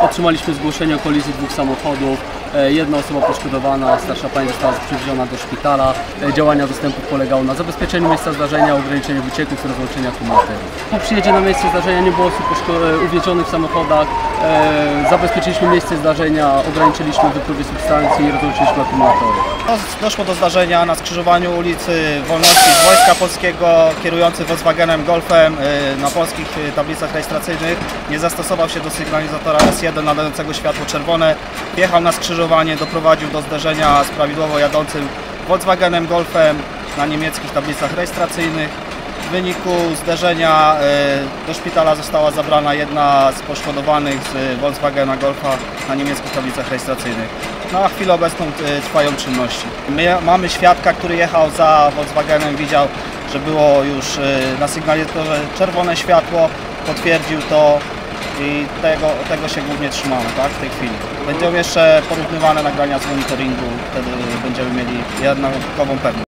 Otrzymaliśmy zgłoszenie o kolizji dwóch samochodów. E, Jedna osoba poszkodowana, starsza pani została przywieziona do szpitala. E, Działania dostępu polegały na zabezpieczeniu miejsca zdarzenia, ograniczeniu wycieków i rozłączeniu akumulatorów. Po przyjeździe na miejsce zdarzenia nie było osób e, uwięzionych w samochodach. Zabezpieczyliśmy miejsce zdarzenia, ograniczyliśmy wypływy substancji i rozłączyliśmy akumulatory. Dos- Doszło do zdarzenia na skrzyżowaniu ulicy Wolności z Wojska Polskiego. Kierujący Volkswagenem Golfem na polskich tablicach rejestracyjnych nie zastosował się do sygnalizatora S1 nadającego światło czerwone. Wjechał na skrzyżowanie, doprowadził do zderzenia z prawidłowo jadącym Volkswagenem Golfem na niemieckich tablicach rejestracyjnych. W wyniku zderzenia y, do szpitala została zabrana jedna z poszkodowanych z Volkswagena Golfa na niemieckich tablicach rejestracyjnych. Na chwilę obecną y, trwają czynności. My mamy świadka, który jechał za Volkswagenem, widział, że było już y, na sygnalizatorze czerwone światło, potwierdził to i tego, tego się głównie trzymamy tak, w tej chwili. Będą jeszcze porównywane nagrania z monitoringu, wtedy będziemy mieli jednakową pewność.